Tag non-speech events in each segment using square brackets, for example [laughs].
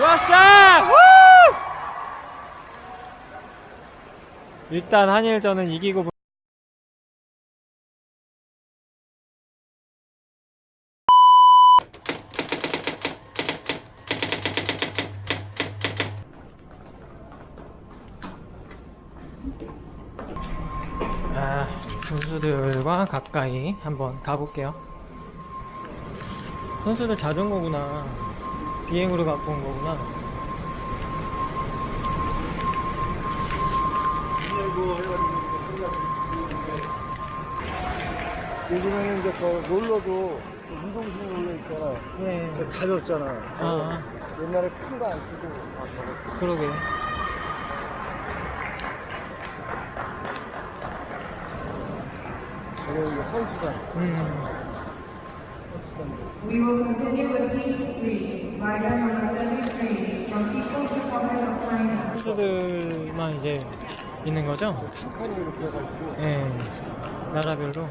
좋았어! 우! 일단 한일전은 이기고 보- 아, 선수들과 가까이 한번 가볼게요. 선수들 자전거구나. 비행으로 갖고 온 거구나. 요즘에는 이제 그 롤러도 운동식 롤러 있잖아. 네. 그 가볍잖아. 아, 옛날에 큰 거 안 쓰고 다 저거. 그러게. 그리고 이제 선수단. 음. We will continue with heat three, rider number seventy-three from People's Republic of China. 선수들만 이제 있는 거죠? 심판이 이렇게 해가지고. 네. 나라별로. 음.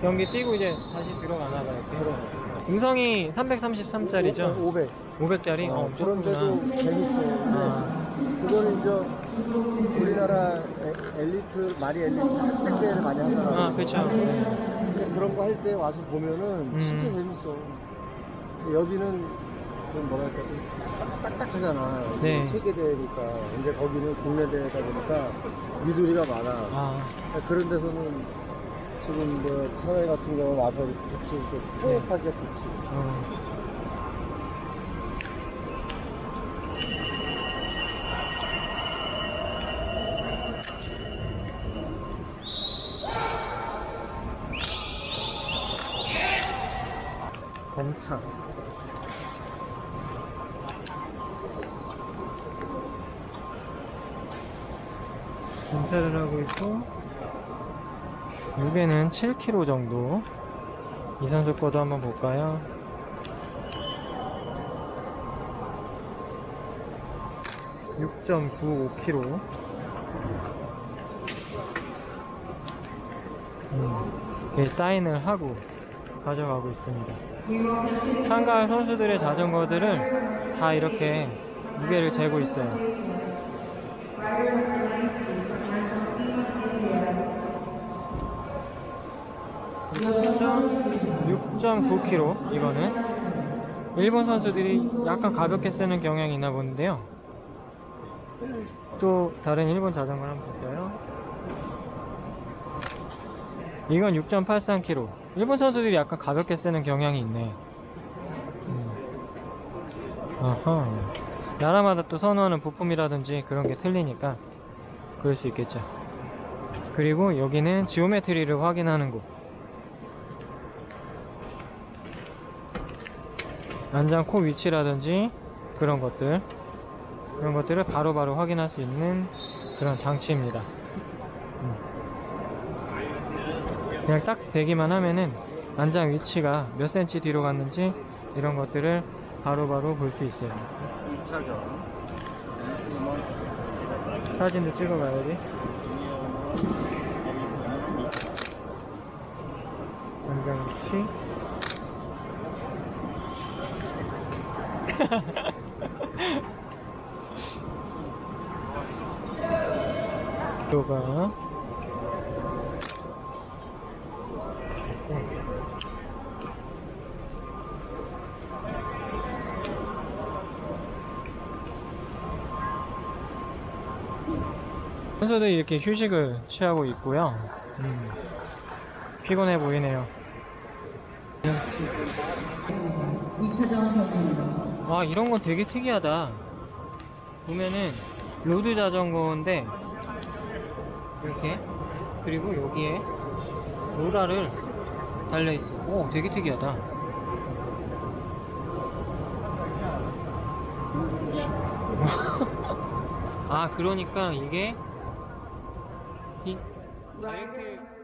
경기 뛰고 이제 다시 들어가나 봐요. 이렇게. 음성이 333짜리죠? 500. 500짜리? 어, 그런데도 엄청구나. 재밌어요. 아. 그거는 이제 우리나라 에- 엘리트, 마리 엘리트 학생 대회를 많이 하잖아. 아, 그쵸. 근데 그런 거 할 때 와서 보면은 음. 진짜 재밌어. 여기는 좀 뭐랄까 좀 딱- 딱딱하잖아. 네. 세계 대회니까. 근데 거기는 국내 대회다 보니까 유두리가 많아. 아, 그런 데서는 지금 뭐 사회 같은 거 와서 같이 이렇게 호흡하기가 좋지. 어. 검창 검사를 하고 있고 무게는 7kg 정도. 이 선수 거도 한번 볼까요? (6.95kg) 음, 이렇게 사인을 하고 가져가고 있습니다. 참가할 선수들의 자전거들을 다 이렇게 무게를 재고 있어요. 6.9kg 이거는 일본 선수들이 약간 가볍게 쓰는 경향이 있나 본데요. 또 다른 일본 자전거를 한번 볼까요? 이건 6.83kg. 일본 선수들이 약간 가볍게 쓰는 경향이 있네. 음. 아하. 나라마다 또 선호하는 부품이라든지 그런 게 틀리니까 그럴 수 있겠죠. 그리고 여기는 지오메트리를 확인하는 곳. 안장 코 위치라든지 그런 것들 그런 것들을 바로바로 확인할 수 있는 그런 장치입니다. 그냥 딱 대기만 하면은 안장 위치가 몇 센치 뒤로 갔는지 이런 것들을 바로바로 볼 수 있어요. 2차전. 사진도 찍어가야지. 안장 위치. [laughs] 요가 선수들이 이렇게 휴식을 취하고 있고요. 음, 피곤해 보이네요. 2차전 경기입니다. 와 이런 건 되게 특이하다 보면은 로드 자전거인데 이렇게 그리고 여기에 로라를 달려있어 오 되게 특이하다 [laughs] 아 그러니까 이게 aquí. Right.